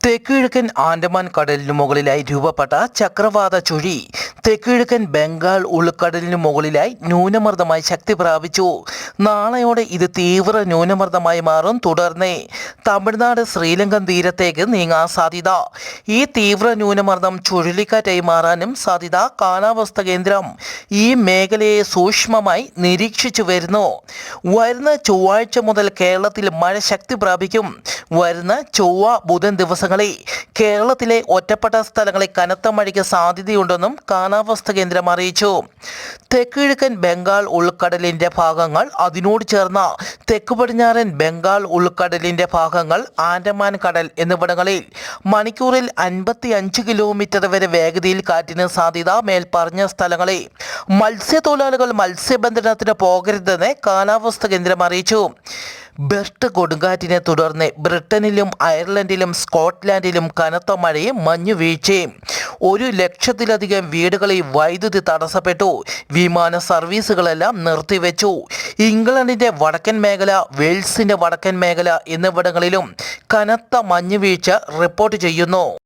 തെക്കു കിഴക്കൻ ആൻഡമാൻ കടലിനു മുകളിലായി രൂപപ്പെട്ട ചക്രവാത ചുഴി തെക്കിഴക്കൻ ബംഗാൾ ഉൾക്കടലിന് മുകളിലായി ന്യൂനമർദ്ദമായി ശക്തി പ്രാപിച്ചു. നാളെയോടെ ഇത് തീവ്ര ന്യൂനമർദ്ദമായി മാറും. തുടർന്ന് തമിഴ്നാട് ശ്രീലങ്കൻ തീരത്തേക്ക് നീങ്ങാൻ സാധ്യത. ഈ തീവ്ര ന്യൂനമർദ്ദം ചുഴലിക്കാറ്റായി മാറാനും സാധ്യത. കാലാവസ്ഥ കേന്ദ്രം ഈ മേഖലയെ സൂക്ഷ്മമായി നിരീക്ഷിച്ചു വരുന്നു. വരുന്ന ചൊവ്വാഴ്ച മുതൽ കേരളത്തിൽ മഴ ശക്തി പ്രാപിക്കും. വരുന്ന ചൊവ്വ ബുധൻ ദിവസങ്ങളിൽ കേരളത്തിലെ ഒറ്റപ്പെട്ട സ്ഥലങ്ങളിൽ കനത്ത മഴയ്ക്ക് സാധ്യതയുണ്ടെന്നും കാലാവസ്ഥ കേന്ദ്രം അറിയിച്ചു. തെക്കിഴക്കൻ ബംഗാൾ ഉൾക്കടലിന്റെ ഭാഗങ്ങൾ അതിനോട് ചേർന്ന തെക്ക് പടിഞ്ഞാറൻ ബംഗാൾ ഉൾക്കടലിന്റെ ഭാഗങ്ങൾ ആൻഡമാൻ കടൽ എന്നിവിടങ്ങളിൽ മണിക്കൂറിൽ അൻപത്തി അഞ്ച് കിലോമീറ്റർ വരെ വേഗതയിൽ കാറ്റിന് സാധ്യത മേൽപ്പറഞ്ഞ സ്ഥലങ്ങളിൽ. മത്സ്യത്തൊഴിലാളികൾ മത്സ്യബന്ധനത്തിന് പോകരുതെന്ന് കാലാവസ്ഥ കേന്ദ്രം അറിയിച്ചു. ബെർട്ട് കൊടുങ്കാറ്റിനെ തുടർന്ന് ബ്രിട്ടനിലും അയർലൻഡിലും സ്കോട്ട്ലാൻഡിലും കനത്ത മഴയും മഞ്ഞുവീഴ്ചയും. ഒരു ലക്ഷത്തിലധികം വീടുകളിൽ വൈദ്യുതി തടസ്സപ്പെട്ടു. വിമാന സർവീസുകളെല്ലാം നിർത്തിവെച്ചു. ഇംഗ്ലണ്ടിന്റെ വടക്കൻ മേഖല വെയിൽസിന്റെ വടക്കൻ മേഖല എന്നിവിടങ്ങളിലും കനത്ത മഞ്ഞുവീഴ്ച റിപ്പോർട്ട് ചെയ്യുന്നു.